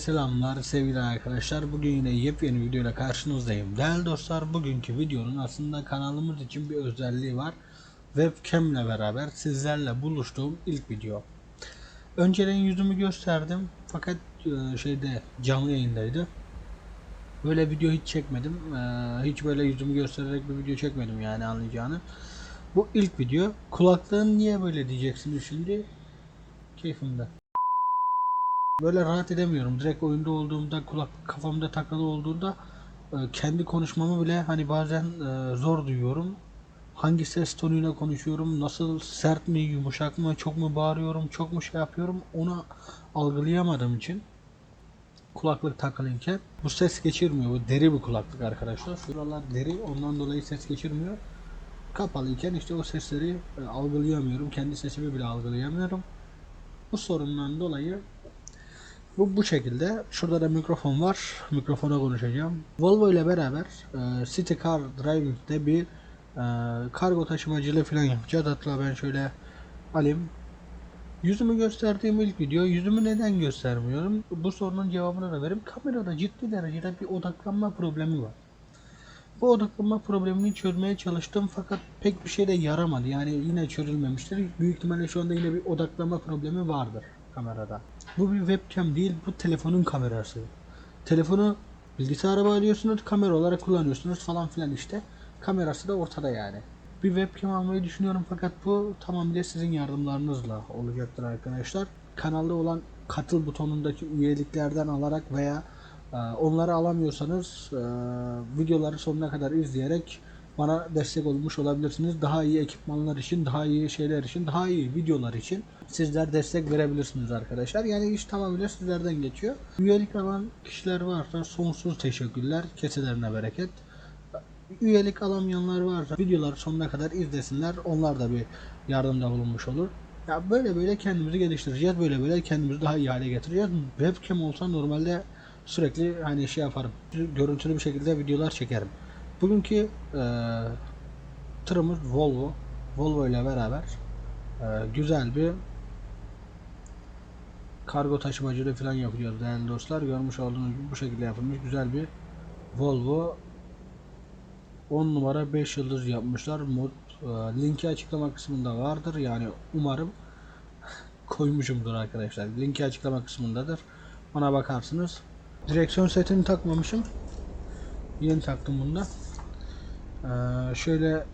Selamlar sevgili arkadaşlar. Bugün yine yepyeni videoyla karşınızdayım. Değerli dostlar bugünkü videonun aslında kanalımız için bir özelliği var. Webcam ile beraber sizlerle buluştuğum ilk video. Önceden yüzümü gösterdim fakat e, şeyde canlı yayındaydı. Böyle video hiç çekmedim. Ee, Hiç böyle yüzümü göstererek bir video çekmedim yani anlayacağını. Bu ilk video. Kulaklığın niye böyle diyeceksiniz şimdi? Keyfimde. Böyle rahat edemiyorum. Direkt oyunda olduğumda kulak kafamda takılı olduğunda e, kendi konuşmamı bile hani bazen e, zor duyuyorum. Hangi ses tonuyla konuşuyorum, nasıl sert mi, yumuşak mı, çok mu bağırıyorum, çok mu şey yapıyorum onu algılayamadığım için kulaklık takılıyken bu ses geçirmiyor. Bu deri bir kulaklık arkadaşlar. Şuralar deri ondan dolayı ses geçirmiyor. Kapalıyken işte o sesleri e, algılayamıyorum. Kendi sesimi bile algılayamıyorum. Bu sorundan dolayı bu bu şekilde. Şurada da mikrofon var. Mikrofona konuşacağım. Volvo ile beraber e, City Car Driving'de bir e, kargo taşımacılığı falan yapacağız. Hatta ben şöyle alayım. Yüzümü gösterdiğim ilk video. Yüzümü neden göstermiyorum? Bu sorunun cevabını da vereyim. Kamerada ciddi derecede bir odaklanma problemi var. Bu odaklanma problemini çözmeye çalıştım fakat pek bir şey de yaramadı. Yani yine çözülmemiştir. Büyük ihtimalle şu anda yine bir odaklanma problemi vardır kamerada. Bu bir webcam değil, bu telefonun kamerası. Telefonu bilgisayara bağlıyorsunuz, kamera olarak kullanıyorsunuz falan filan işte. Kamerası da ortada yani. Bir webcam almayı düşünüyorum fakat bu tamamıyla sizin yardımlarınızla olacaktır arkadaşlar. Kanalda olan katıl butonundaki üyeliklerden alarak veya e, onları alamıyorsanız e, videoları sonuna kadar izleyerek bana destek olmuş olabilirsiniz. Daha iyi ekipmanlar için, daha iyi şeyler için, daha iyi videolar için sizler destek verebilirsiniz arkadaşlar. Yani iş tamamıyla sizlerden geçiyor. Üyelik alan kişiler varsa sonsuz teşekkürler. Keselerine bereket. Üyelik alamayanlar varsa videoları sonuna kadar izlesinler. Onlar da bir yardımda bulunmuş olur. Ya böyle böyle kendimizi geliştireceğiz. Böyle böyle kendimizi daha iyi hale getireceğiz. Webcam olsa normalde sürekli hani şey yaparım. Görüntülü bir şekilde videolar çekerim. Bugünkü e, tırımız Volvo. Volvo ile beraber e, güzel bir kargo taşımacılığı falan yapıyoruz değerli dostlar. Görmüş olduğunuz gibi bu şekilde yapılmış güzel bir Volvo 10 numara 5 yıldız yapmışlar. Mod, e, linki açıklama kısmında vardır. Yani umarım koymuşumdur arkadaşlar. Linki açıklama kısmındadır. Ona bakarsınız. Direksiyon setini takmamışım. Yeni taktım bunda. Ee, şöyle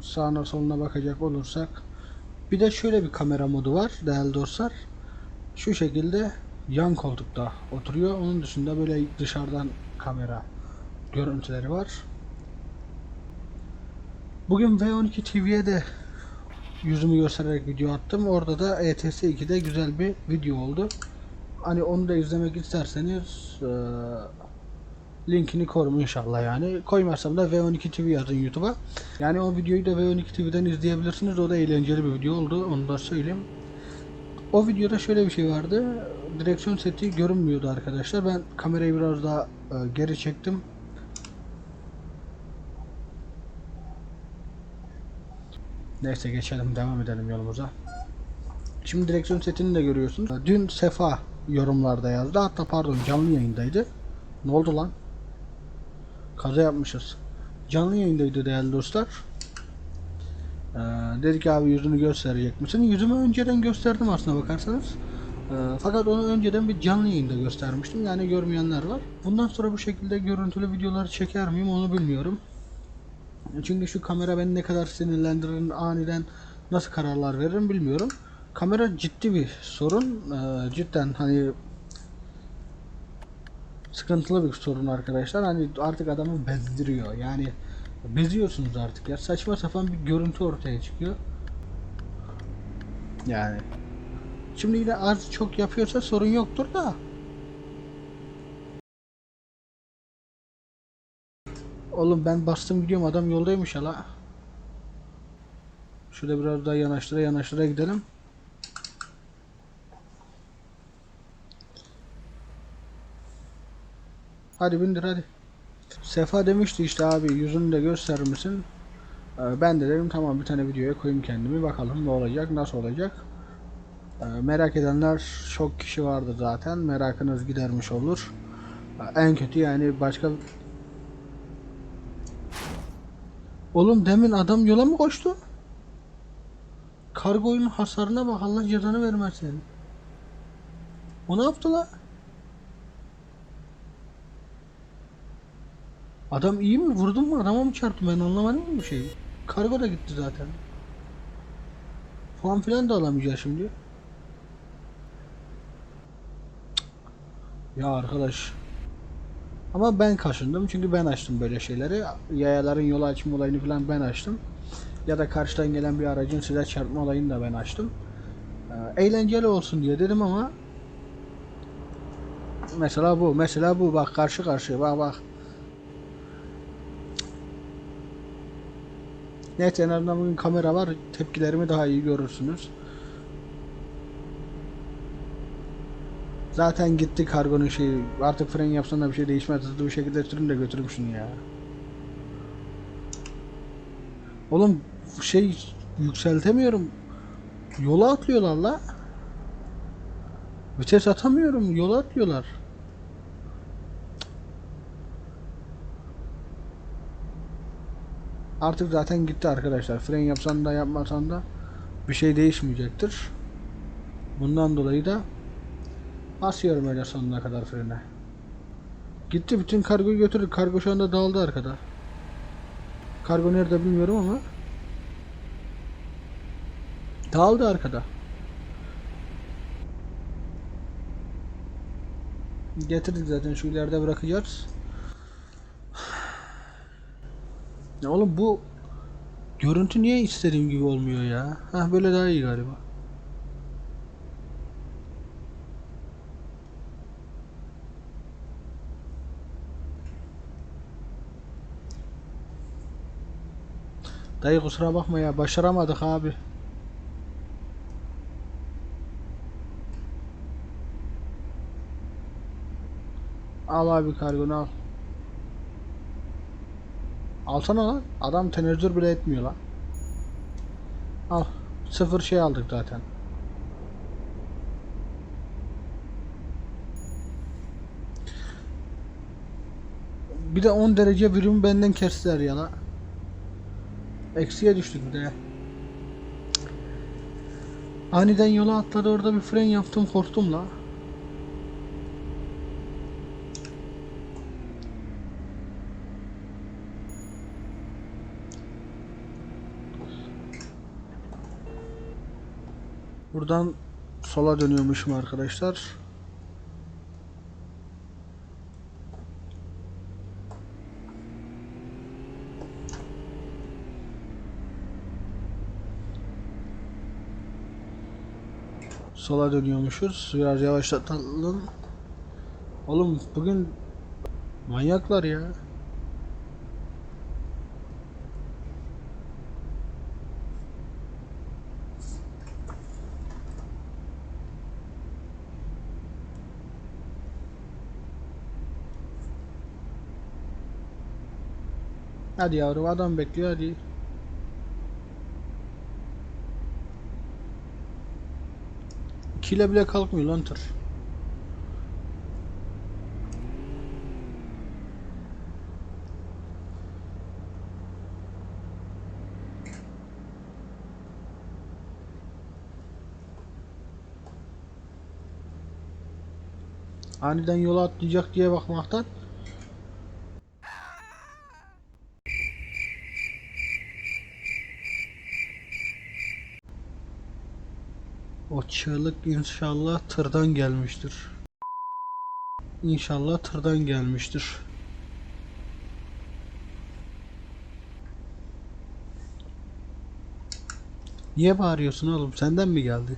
sağına soluna bakacak olursak bir de şöyle bir kamera modu var değerli dostlar. Şu şekilde yan koltukta oturuyor. Onun dışında böyle dışarıdan kamera görüntüleri var. Bugün V12 TV'ye de yüzümü göstererek video attım. Orada da E ETS 2'de güzel bir video oldu. Hani onu da izlemek isterseniz eee, linkini korum inşallah yani. Koymazsam da V12 TV yazın YouTube'a. Yani o videoyu da V12 TV'den izleyebilirsiniz. O da eğlenceli bir video oldu. Onu da söyleyeyim. O videoda şöyle bir şey vardı. Direksiyon seti görünmüyordu arkadaşlar. Ben kamerayı biraz daha e, geri çektim. Neyse geçelim devam edelim yolumuza. Şimdi direksiyon setini de görüyorsunuz. Dün Sefa yorumlarda yazdı. Hatta pardon canlı yayındaydı. Ne oldu lan? Kaza yapmışız. Canlı yayındaydı değerli dostlar. Ee, dedi ki abi yüzünü gösterecek misin? Yüzümü önceden gösterdim aslında bakarsanız. Ee, fakat onu önceden bir canlı yayında göstermiştim. Yani görmeyenler var. Bundan sonra bu şekilde görüntülü videoları çeker miyim onu bilmiyorum. Çünkü şu kamera beni ne kadar sinirlendirir, aniden nasıl kararlar veririm bilmiyorum. Kamera ciddi bir sorun. Ee, cidden hani sıkıntılı bir sorun arkadaşlar. Hani artık adamı bezdiriyor. Yani beziyorsunuz artık ya. Saçma sapan bir görüntü ortaya çıkıyor. Yani. Şimdi yine az çok yapıyorsa sorun yoktur da. Oğlum ben bastım gidiyorum adam yoldaymış hala. Şurada biraz daha yanaştıra yanaştıra gidelim. Hadi bindir hadi. Sefa demişti işte abi yüzünü de gösterir misin? Ee, ben de dedim tamam bir tane videoya koyayım kendimi bakalım ne olacak nasıl olacak. Ee, merak edenler çok kişi vardı zaten. Merakınız gidermiş olur. Ee, en kötü yani başka Oğlum demin adam yola mı koştu? Kargoyun hasarına bak Allah cezanı vermesin. O ne yaptı la? Adam iyi mi? Vurdun mu? Adama mı çarptı? Ben anlamadım bu şeyi. Kargo da gitti zaten. Puan filan da alamayacağız şimdi. Ya arkadaş. Ama ben kaşındım çünkü ben açtım böyle şeyleri. Yayaların yolu açma olayını falan ben açtım. Ya da karşıdan gelen bir aracın size çarpma olayını da ben açtım. Ee, eğlenceli olsun diye dedim ama Mesela bu, mesela bu bak karşı karşıya bak bak. Neyse en azından bugün kamera var. Tepkilerimi daha iyi görürsünüz. Zaten gitti kargonun şeyi. Artık fren yapsan da bir şey değişmez. Hızlı bir şekilde sürün de götürüm şunu ya. Oğlum şey yükseltemiyorum. Yola atlıyorlar la. Vites atamıyorum. Yola atlıyorlar. Artık zaten gitti arkadaşlar. Fren yapsan da yapmasan da bir şey değişmeyecektir. Bundan dolayı da basıyorum öyle sonuna kadar frene. Gitti bütün kargoyu götürdü. Kargo şu anda dağıldı arkada. Kargo nerede bilmiyorum ama dağıldı arkada. Getirdik zaten şu ileride bırakacağız. Ya oğlum bu görüntü niye istediğim gibi olmuyor ya? Hah böyle daha iyi galiba. Dayı kusura bakma ya başaramadık abi. Al abi kargonu al. Alsana lan. Adam tenezzül bile etmiyor lan. Al. Sıfır şey aldık zaten. Bir de 10 derece birim benden kestiler ya la. Eksiye düştük bir de. Aniden yola atladı orada bir fren yaptım korktum la. Buradan sola dönüyormuşum arkadaşlar. Sola dönüyormuşuz. Biraz yavaşlatalım. Oğlum bugün manyaklar ya. Hadi yavrum adam bekliyor hadi. Kile bile kalkmıyor lan tır. Aniden yola atlayacak diye bakmaktan O çığlık inşallah tırdan gelmiştir. İnşallah tırdan gelmiştir. Niye bağırıyorsun oğlum? Senden mi geldi?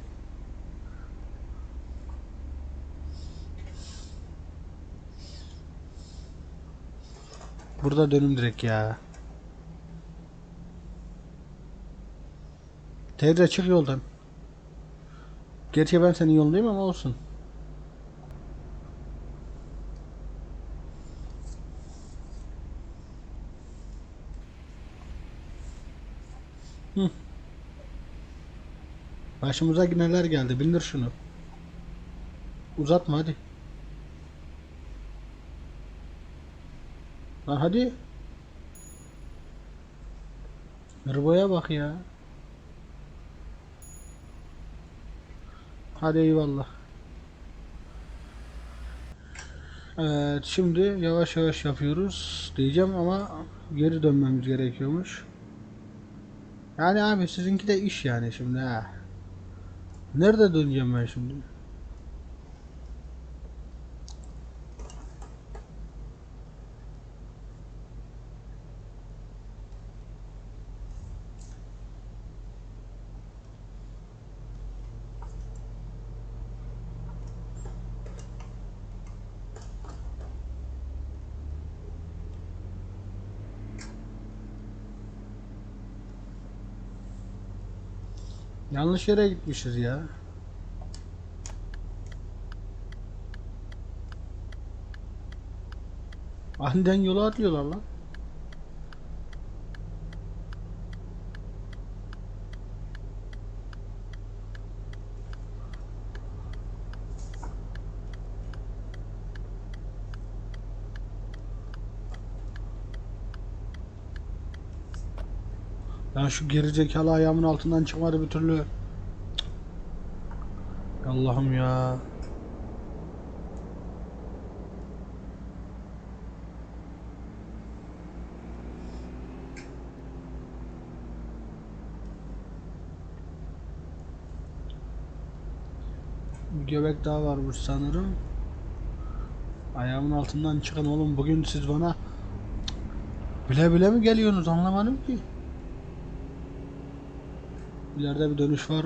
Burada dönüm direkt ya. Teyze çık yoldan. Gerçi ben senin yolundayım ama olsun. Hı. Başımıza neler geldi bindir şunu. Uzatma hadi. Lan hadi. Hırboya bak ya. Hadi eyvallah. Evet şimdi yavaş yavaş yapıyoruz diyeceğim ama geri dönmemiz gerekiyormuş. Yani abi sizinki de iş yani şimdi ha. Nerede döneceğim ben şimdi? Yanlış yere gitmişiz ya. Aniden yola atlıyorlar lan. Şu gerizekalı ayağımın altından çıkmadı bir türlü. Allah'ım ya. Bir göbek daha varmış sanırım. Ayağımın altından çıkın oğlum bugün siz bana bile bile mi geliyorsunuz anlamadım ki. İleride bir dönüş var.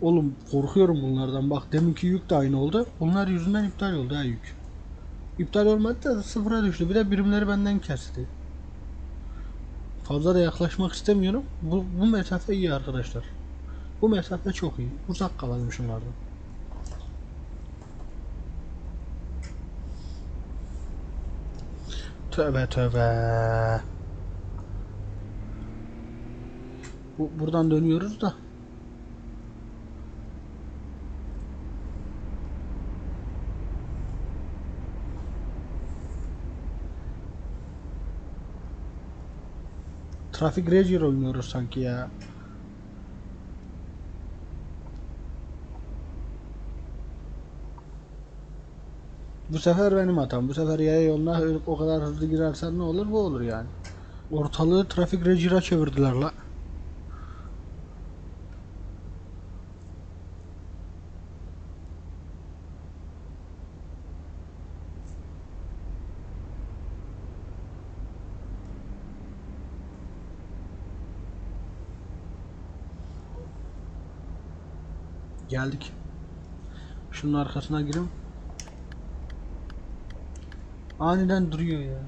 Oğlum korkuyorum bunlardan. Bak deminki yük de aynı oldu. Bunlar yüzünden iptal oldu ha yük. İptal olmadı da sıfıra düştü. Bir de birimleri benden kesti. Fazla da yaklaşmak istemiyorum. Bu, bu mesafe iyi arkadaşlar. Bu mesafe çok iyi. Uzak kalalım şunlardan. Tövbe tövbe. Bu, buradan dönüyoruz da. Trafik Ranger oynuyoruz sanki ya. Bu sefer benim hatam. Bu sefer yaya yoluna o kadar hızlı girersen ne olur bu olur yani. Ortalığı trafik Ranger'a çevirdiler la. Geldik. Şunun arkasına girin. Aniden duruyor ya.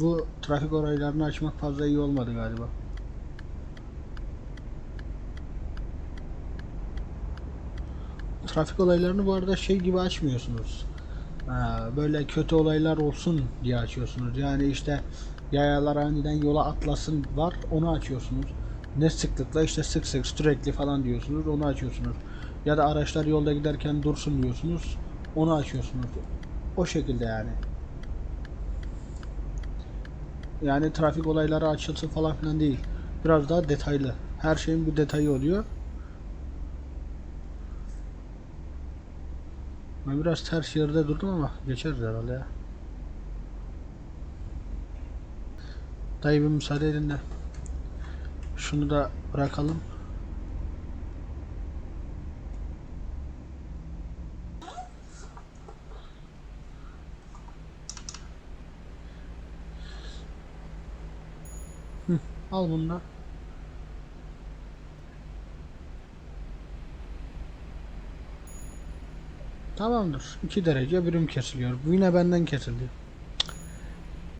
Bu trafik olaylarını açmak fazla iyi olmadı galiba. Trafik olaylarını bu arada şey gibi açmıyorsunuz. Ha, böyle kötü olaylar olsun diye açıyorsunuz. Yani işte yayalar aniden yola atlasın var onu açıyorsunuz. Ne sıklıkla işte sık sık sürekli falan diyorsunuz onu açıyorsunuz. Ya da araçlar yolda giderken dursun diyorsunuz onu açıyorsunuz. O şekilde yani. Yani trafik olayları açılsın falan filan değil. Biraz daha detaylı. Her şeyin bir detayı oluyor. Ben biraz ters yerde durdum ama geçeriz herhalde ya. Dayı bir müsaade edin de. Şunu da bırakalım. Hı, al bunu da. Tamamdır. 2 derece birim kesiliyor. Bu yine benden kesildi.